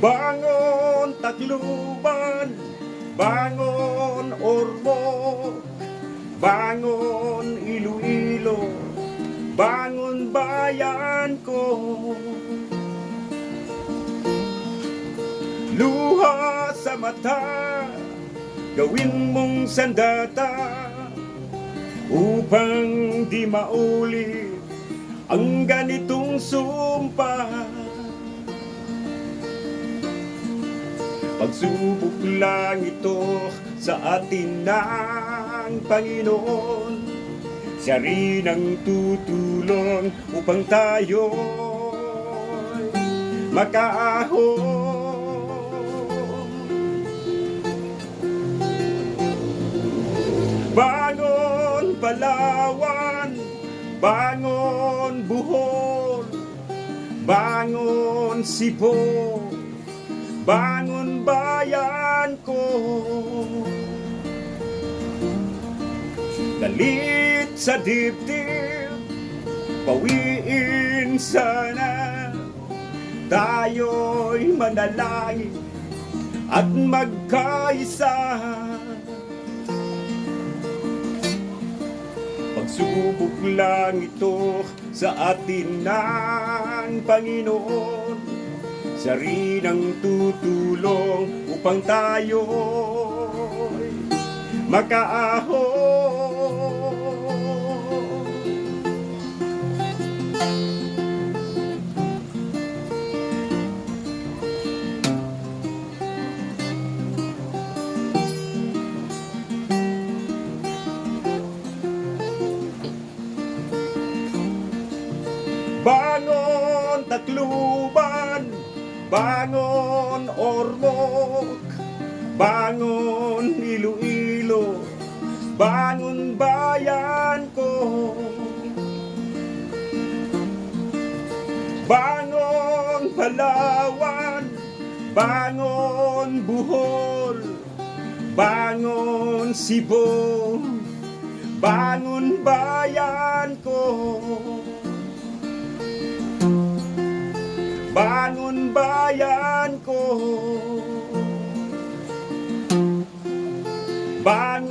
Bangon Tacloban, bangon Ormoc, bangon Iloilo, bangon bayan ko. Luha sa mata, gawin mong sandata upang di maulit ang ganitong sumpa. Pagsubok lang ito sa atin ng Panginoon Siya rin ang tutulong upang tayo makaahon Bangon Palawan, bangon Buhol, bangon Cebu, bangon. Galit sa dibdib, pawiin sana, tayo'y manalangin at magkaisa. Pagsubok lang ito sa atin ng Panginoon Siya rin ang tutulong upang tayo makaahon Bangon Tacloban, bangon Ormoc, bangon Iloilo, bangon bayan ko. Bangon Palawan, bangon Buhol, bangon Cebu, bangon bayan ko. Bangon